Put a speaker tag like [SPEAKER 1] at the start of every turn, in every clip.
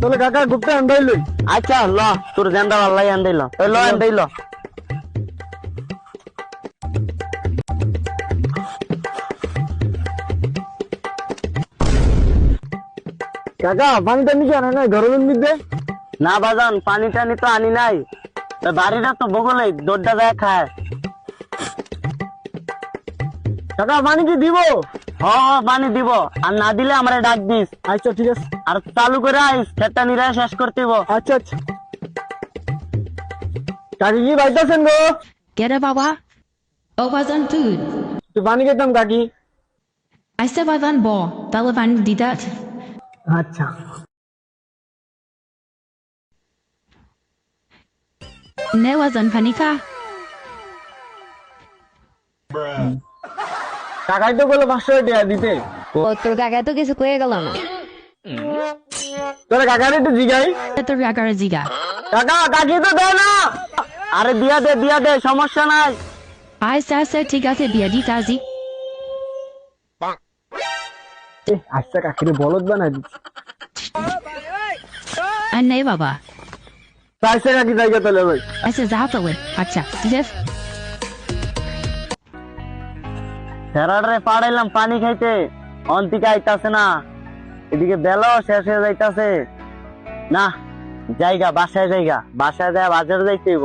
[SPEAKER 1] তাহলে কাকা গুপ্তা আন্দাইল
[SPEAKER 2] আচ্ছা ল তোর জেন্দা আল্লাহ আন্দাইল ল আন্দাইল
[SPEAKER 1] কাকা পানিটা নিচে আনে না গরমের মধ্যে?
[SPEAKER 2] না বাজান পানি টানি তো আনি নাই। বাড়িটা তো বগলে দোড্ডা দেয় খায়।
[SPEAKER 1] কাকা পানি কি দিব
[SPEAKER 2] হ হ পানি দিব আর না দিলে আমরা ডাক দিস
[SPEAKER 1] আচ্ছা ঠিক আছে
[SPEAKER 2] আর চালু করে আইস খেতটা নিরায় শেষ করতে হইব।
[SPEAKER 1] আচ্ছা আচ্ছা কাকি কি বাইতেছেন গো
[SPEAKER 3] Get a baba. Obasan food.
[SPEAKER 1] তুই পানি খেতাম কাকি
[SPEAKER 3] said Bavan bo. Balavan did that.
[SPEAKER 1] আচ্ছা
[SPEAKER 3] Ne wasan panika.
[SPEAKER 1] কাকাই তো বলে পাঁচশো টাকা দিতে
[SPEAKER 4] ও তোর কাকা তো কিছু কয়ে গেল না
[SPEAKER 1] তোরা কাকার একটু জিগাই
[SPEAKER 3] Ito ragara ziga.
[SPEAKER 1] কাকা কাকি তো দেয় না
[SPEAKER 2] আরে দিয়া দে দিয়া দে সমস্যা নাই
[SPEAKER 3] I said said tigate biadi tazi.
[SPEAKER 1] এ, আচ্ছা কাকিরে বলদ বানাই দিচ্ছি
[SPEAKER 3] And ne baba.
[SPEAKER 1] আচ্ছা কাকি জায়গা তাহলে ভাই
[SPEAKER 3] I said zapali. Acha.
[SPEAKER 2] ফেরাডরে পাড়াইলাম পানি খাইতে। অন্তিকে আইতাছে না। এদিকে বেলাও শেষ হয়ে যাইতাছে। না জায়গা বাসায় জায়গা। বাসায় যায় বাজারে যাইতে হইব।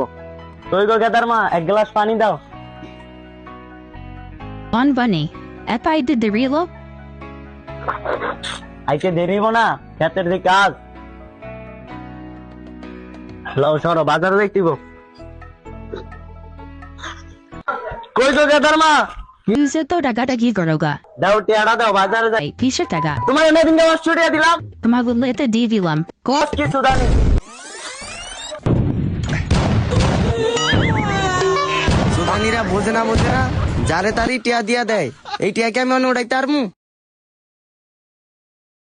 [SPEAKER 2] তুই গো গেদার মা এক গ্লাস পানি দাও।
[SPEAKER 3] On bunny. Epa I did the relo.
[SPEAKER 2] আইতে দেরি হইব না ক্ষেতের দিকে কাজ। লও সরো বাজারে যাইতে হইব। কই গো গেদার মা?
[SPEAKER 3] Dagata gigoroga.
[SPEAKER 2] দাও দাও বাজারে যাই
[SPEAKER 3] কিসের টাকা
[SPEAKER 2] তোমার এনে দিন দেওয়ার ছুটিয়ে দিলাম
[SPEAKER 3] Tumagulita divilam. Go.
[SPEAKER 2] কি সুদানি
[SPEAKER 5] সুদানিরা বোঝে না বোঝে না যারে তারি টিয়া দিয়া দেয় এই টিয়াকে আমি অন্য উড়াইতে পারমু